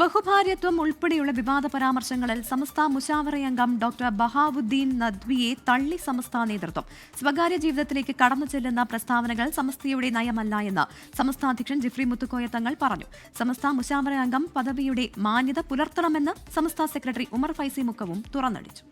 ബഹുഭാര്യത്വം ഉൾപ്പെടെയുള്ള വിവാദ പരാമർശങ്ങളിൽ സമസ്ത മുഷാവറ അംഗം ഡോക്ടർ ബഹാവുദ്ദീൻ നദ്വിയെ തള്ളി സമസ്ത നേതൃത്വം. സ്വകാര്യ ജീവിതത്തിലേക്ക് കടന്നു ചെല്ലുന്ന പ്രസ്താവനകൾ സമസ്തയുടെ നയമല്ല എന്ന് സമസ്ത ജിഫ്രി മുത്തുക്കോയ തങ്ങൾ പറഞ്ഞു. സമസ്ത മുഷാവറ അംഗം പദവിയുടെ മാന്യത പുലർത്തണമെന്ന് സമസ്ത സെക്രട്ടറി ഉമർ ഫൈസി മുക്കവും തുറന്നടിച്ചു.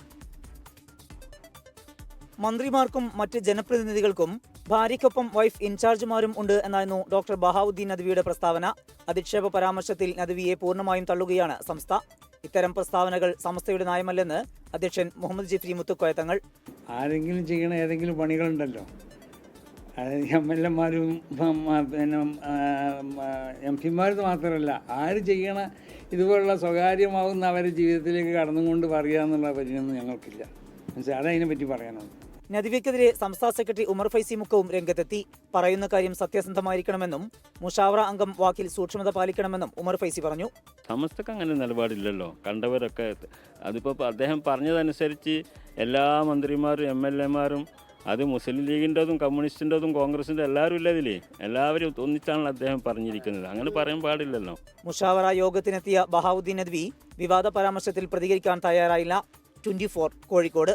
മന്ത്രിമാർക്കും മറ്റ് ജനപ്രതിനിധികൾക്കും ഭാര്യയ്ക്കൊപ്പം വൈഫ് ഇൻചാർജുമാരും ഉണ്ട് എന്നായിരുന്നു ഡോക്ടർ ബഹാവുദ്ദീൻ നദവിയുടെ പ്രസ്താവന. അധിക്ഷേപ പരാമർശത്തിൽ നദ്വിയെ പൂർണമായും തള്ളുകയാണ് സംസ്ഥ. ഇത്തരം പ്രസ്താവനകൾ സംസ്ഥയുടെ നയമല്ലെന്ന് അധ്യക്ഷൻ മുഹമ്മദ് ജിഫ്രി മുത്തുക്കോയ തങ്ങൾ. ആരെങ്കിലും ചെയ്യണ ഏതെങ്കിലും പണികളുണ്ടല്ലോ. എം എൽ എമാരും പിന്നെ എം പിമാർ മാത്രമല്ല ആര് ചെയ്യണ ഇതുപോലുള്ള സ്വകാര്യമാവുന്ന അവരുടെ ജീവിതത്തിലേക്ക് കടന്നുകൊണ്ട് പറയുക എന്നുള്ള പരിചയമൊന്നും ഞങ്ങൾക്കില്ല. മനസ്സിലായി? അതതിനെ പറ്റി പറയാനുള്ളൂ നദ്വിക്കെതിരെ സംസ്ഥാന സെക്രട്ടറി ഉമർ ഫൈസി മുക്കവും രംഗത്തെത്തി. പറയുന്ന കാര്യം സത്യസന്ധമായിരിക്കണമെന്നും മുഷാവറ അംഗം വാക്കിൽ സൂക്ഷ്മത പാലിക്കണമെന്നും ഉമർ ഫൈസി പറഞ്ഞു. സമസ്തക്ക് അങ്ങനെ നിലപാടില്ലല്ലോ. കണ്ടവരൊക്കെ അതിപ്പോ അദ്ദേഹം പറഞ്ഞതനുസരിച്ച് എല്ലാ മന്ത്രിമാരും എം എൽ എമാരും അത് മുസ്ലിം ലീഗിന്റെതും കമ്മ്യൂണിസ്റ്റിന്റെതും കോൺഗ്രസിന്റെ എല്ലാവരും ഇല്ലതില്ലേ എല്ലാവരും ഒന്നിച്ചാണല്ലോ അദ്ദേഹം പറഞ്ഞിരിക്കുന്നത്. അങ്ങനെ പറയാൻ പാടില്ലല്ലോ. മുഷാവറ യോഗത്തിനെത്തിയ ബഹാവുദ്ദീൻ നദ്വി വിവാദ പരാമർശത്തിൽ പ്രതികരിക്കാൻ തയ്യാറായില്ല. ട്വന്റി കോഴിക്കോട്.